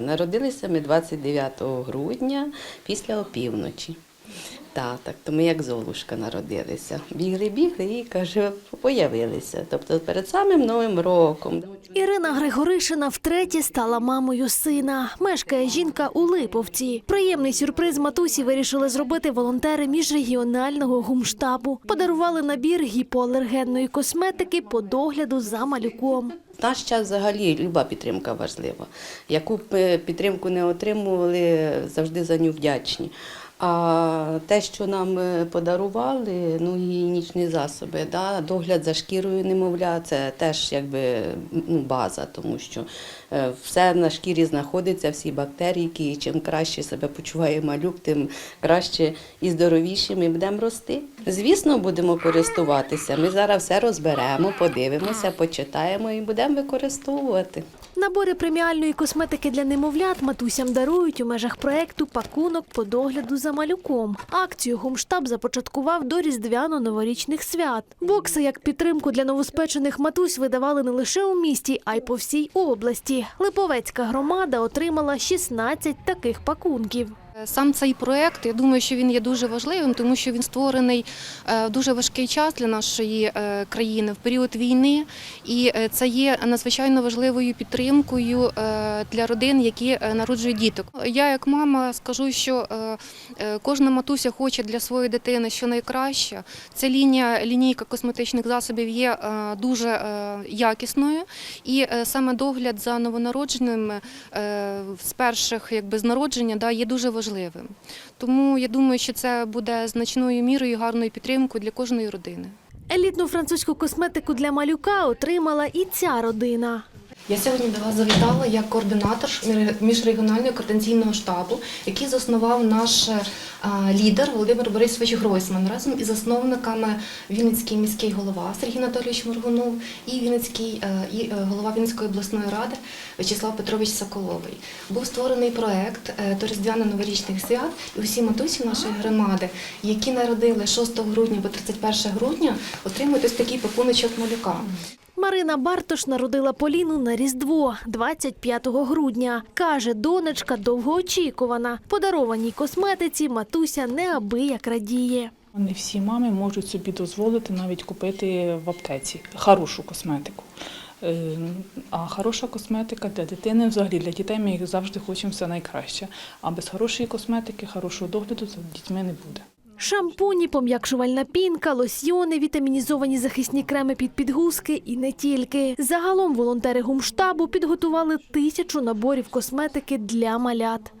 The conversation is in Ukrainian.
Народилися ми 29 грудня після опівночі. Так, так, то ми як золушка народилися. Бігли, бігли і каже, появилися. Тобто перед самим Новим роком. Ірина Григоришина втретє стала мамою сина. Мешкає жінка у Липовці. Приємний сюрприз матусі вирішили зробити волонтери міжрегіонального гумштабу. Подарували набір гіпоалергенної косметики по догляду за малюком. В наш час взагалі люба підтримка важлива. Яку б е, підтримку не отримували, завжди за нього вдячні. А те, що нам е, подарували, ну гігієнічні засоби, да, догляд за шкірою немовля, це теж якби ну, база, тому що е, все на шкірі знаходиться, всі бактерії, і чим краще себе почуває малюк, тим краще і здоровіше ми будемо рости. Звісно, будемо користуватися. Ми зараз все розберемо, подивимося, почитаємо і будемо використовувати. Набори преміальної косметики для немовлят матусям дарують у межах проекту пакунок по догляду за малюком. Акцію гумштаб започаткував до різдвяно-новорічних свят. Бокси як підтримку для новоспечених матусь видавали не лише у місті, а й по всій області. Липовецька громада отримала 16 таких пакунків. Сам цей проект, я думаю, що він є дуже важливим, тому що він створений е, в дуже важкий час для нашої е, країни в період війни, і е, це є надзвичайно важливою підтримкою е, для родин, які е, народжують діток. Я, як мама, скажу, що е, е, кожна матуся хоче для своєї дитини що найкраще. Ця лінія лінійка косметичних засобів є е, дуже е, якісною, і е, саме догляд за новонародженими е, з перших якби з народження є дуже важливим. Тому я думаю, що це буде значною мірою гарною підтримкою для кожної родини. Елітну французьку косметику для малюка отримала і ця родина. Я сьогодні до вас завітала як координатор міжрегіонального координаційного штабу, який заснував наш е, лідер Володимир Борисович Гройсман разом із засновниками Вінницький міський голова Сергій Анатолійович Моргунов і Вінницький е, і е, голова Вінницької обласної ради Вячеслав Петрович Соколовий. Був створений проект до Різдвяно-новорічних свят, і усі матусі нашої громади, які народили 6 грудня по 31 грудня, отримують ось такий пакуночок малюка. Марина Бартош народила Поліну на Різдво 25 грудня. Каже, донечка довгоочікувана. Подарованій косметиці матуся неабияк радіє. Не всі мами можуть собі дозволити навіть купити в аптеці хорошу косметику. Е, А хороша косметика для дитини, взагалі для дітей ми завжди хочемо все найкраще. А без хорошої косметики, хорошого догляду за дітьми не буде. Шампуні, пом'якшувальна пінка, лосьйони, вітамінізовані захисні креми під підгузки і не тільки. Загалом волонтери гумштабу підготували тисячу наборів косметики для малят.